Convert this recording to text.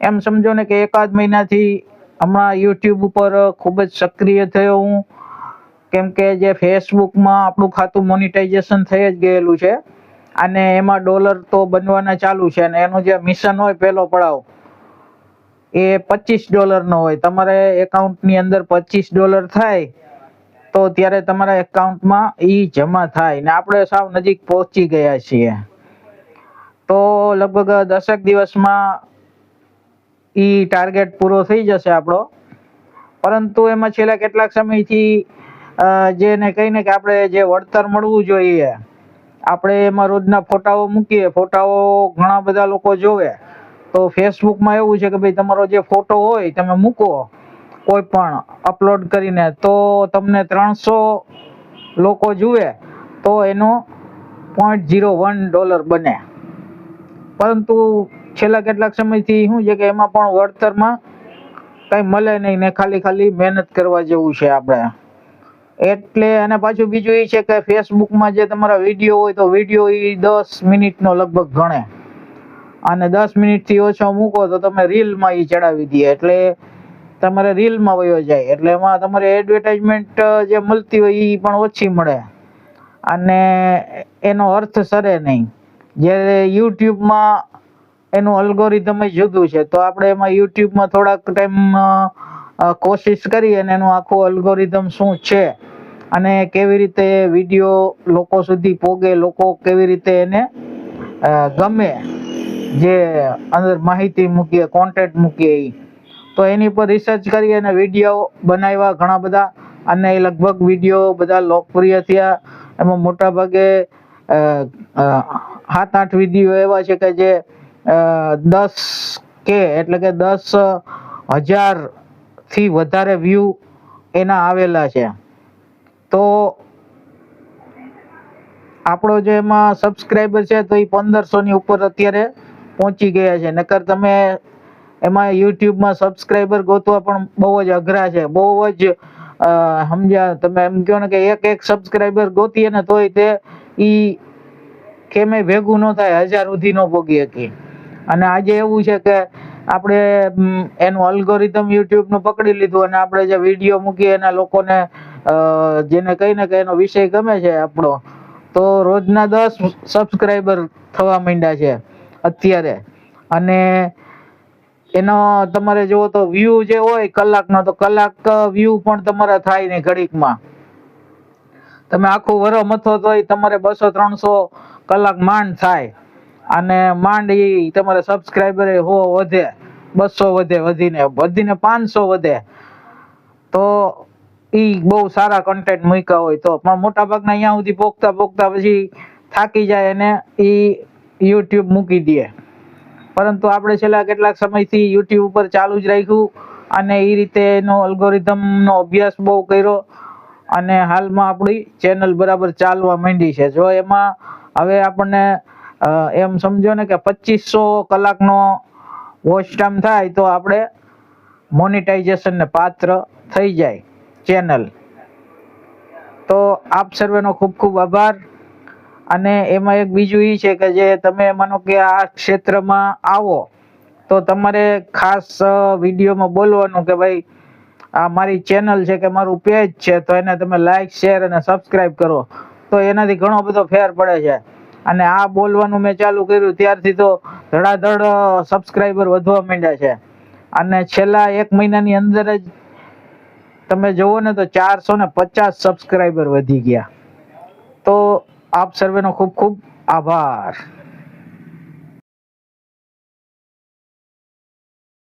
એમ સમજો ને કે એકાદ મહિનાથી હમણાં યુટ્યુબ ઉપર ખૂબ જ સક્રિય થયો હું. કેમ કે જે ફેસબુકમાં આપણું ખાતું મોનિટાઇઝેશન થઈ જ ગયેલું છે. અને એમાં ડોલર તો બનવાના ચાલુ છે અને એનું જે મિશન હોય પહેલો પડાવ, એ પચીસ ડોલરનો હોય. તમારે એકાઉન્ટની અંદર પચીસ ડોલર થાય, તો ત્યારે તમારા એકાઉન્ટમાં એ જમા થાય ને આપણે સાવ નજીક પહોંચી ગયા છીએ. તો લગભગ દસેક દિવસમાં ઈ ટાર્ગેટ પૂરો થઈ જશે આપણો. પરંતુ એમાં છેલ્લા કેટલાક સમયથી જેને કહીને કે આપણે જે વળતર મળવું જોઈએ, આપણે એમાં રોજના ફોટાઓ મૂકીએ. ફોટાઓ ઘણા બધા લોકો જોવે. તો ફેસબુકમાં એવું છે કે ભાઈ, તમારો જે ફોટો હોય, તમે મૂકો કોઈ પણ અપલોડ કરીને, તો તમને ત્રણસો લોકો જુએ, તો એનો પોઈન્ટ ઝીરો વન ડોલર બને. પરંતુ છેલ્લા કેટલાક સમયથી શું છે કે એમાં પણ વળતરમાં કંઈ મળે નહીં ને ખાલી ખાલી મહેનત કરવા જેવું છે આપણે. એટલે અને પાછું બીજું એ છે કે ફેસબુકમાં જે તમારા વીડિયો હોય તો વીડિયો એ દસ મિનિટનો લગભગ ગણે. અને દસ મિનિટથી ઓછો મૂકો તો તમે રીલમાં એ ચડાવી દે એટલે તમારે રીલમાં વયો જાય. એટલે એમાં તમારે એડવર્ટાઇઝમેન્ટ જે મળતી હોય એ પણ ઓછી મળે. અને એનો અર્થ સરે નહીં. જ્યારે યુટ્યુબમાં એનું અલ્ગોરિધમ જુદું છે. તો આપણે એમાં યુટ્યુબમાં થોડાક ટાઈમ કોશિશ કરી અને એનું આખું અલ્ગોરિધમ શું છે અને કેવી રીતે વીડિયો લોકો સુધી પોગે લોકો કેવી રીતે એને ગમે જે અંદર માહિતી મૂકીએ કોન્ટેન્ટ મૂકીએ એ તો એની પર રિસર્ચ કરી અને વીડિયો બનાવ્યા ઘણા બધા અને એ લગભગ વીડિયો બધા લોકપ્રિય થયા. એમાં મોટા ભાગે અ, અ, સાત આઠ વીડિયો એવા છે કે જે દસ કે એટલે કે દસ હજારથી વધારે વ્યૂ એના આવેલા છે. તો આપણો જે એમાં સબસ્ક્રાઈબર છે તો એ પંદરસો ની ઉપર અત્યારે પહોંચી ગયા છે. નકર તમે એમાં યુટ્યુબમાં સબસ્ક્રાઈબર ગોતવા પણ બહુ જ અઘરા છે. બહુ જ સમજ્યા તમે એમ કહો ને કે એક એક સબસ્ક્રાઈબર ગોતીએ ને તોય તે ઈ કેમે ભેગું ન થાય, હજાર સુધી ન પોગી શકી અને આજે એવું છે કે આપણે એનું અલ્ગોરિધમ યુટ્યુબનું પકડી લીધું અને આપણે જે વીડિયો મૂકીએ એના લોકોને જેને કહીને કે એનો વિષય ગમે છે આપણો, તો રોજના દસ સબસ્ક્રાઈબર થવા માંડ્યા છે અત્યારે. અને એનો તમારે જુઓ તો વ્યૂ જે હોય કલાકનો, તો કલાક વ્યૂ પણ તમારા થાય નહીં ઘડીકમાં. તમે આખું વરો મથો તોય તમારે બસો, ત્રણસો કલાક માંડ થાય. અને માંડ એ તમારે સબસ્ક્રાઈબર હો વધે, બસો વધે વધીને વધીને પાંચસો વધે. તો એ બહુ સારા કન્ટેન્ટ મૂક્યા હોય તો. પણ મોટા ભાગના અહીંયા સુધી પોખતા પોખતા પછી થાકી જાય અને એ યુટ્યુબ મૂકી દે. પરંતુ આપણે છેલ્લા કેટલાક સમયથી યુટ્યુબ ઉપર ચાલુ જ રાખ્યું અને એ રીતે એનો અલ્ગોરિધમનો અભ્યાસ બહુ કર્યો અને હાલમાં આપણી ચેનલ બરાબર ચાલવા માંડી છે. જો એમાં હવે આપણને એમ સમજો ને કે પચીસો કલાકનો વોચ ટાઈમ થાય તો આપણે મોનિટાઇઝેશન ને પાત્ર થઈ જાય ચેનલ તો આપ સર્વેનો ખૂબ ખૂબ આભાર. અને એમાં એક બીજું એ છે કે જે તમે માનો કે આ ક્ષેત્રમાં આવો, તો તમારે ખાસ વિડીયોમાં બોલવાનું કે ભાઈ, આ મારી ચેનલ છે કે મારું પેજ છે, તો એને તમે લાઈક શેર અને સબસ્ક્રાઈબ કરો. તો એનાથી ઘણો બધો ફેર પડે છે. અને આ બોલવાનું મેં ચાલુ કર્યું, ત્યારથી તો ધડાધડ સબસ્ક્રાઈબર વધવા માંડ્યા છે. અને છેલ્લા એક મહિનાની અંદર જ તમે જુઓ ને તો ચારસો ને પચાસ સબસ્ક્રાઈબર વધી ગયા. તો આપ સર્વેનો ખૂબ ખૂબ આભાર.